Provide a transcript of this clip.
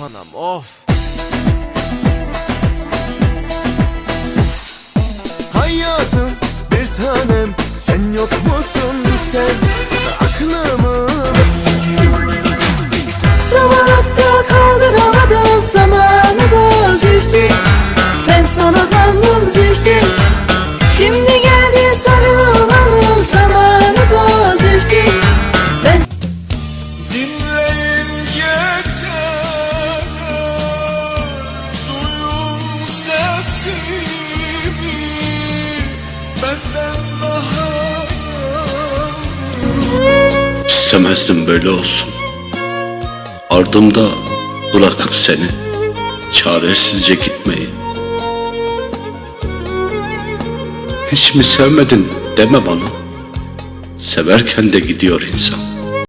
anam of. Hayatım bir tanem sen yok musun sen? Aklımı Zamanakta kaldıramadım zamanı da zühtü Ben sana kandım zühtü İstemezdim böyle olsun. Ardımda bırakıp seni çaresizce gitmeyi. Hiç mi sevmedin deme bana. Severken de gidiyor insan.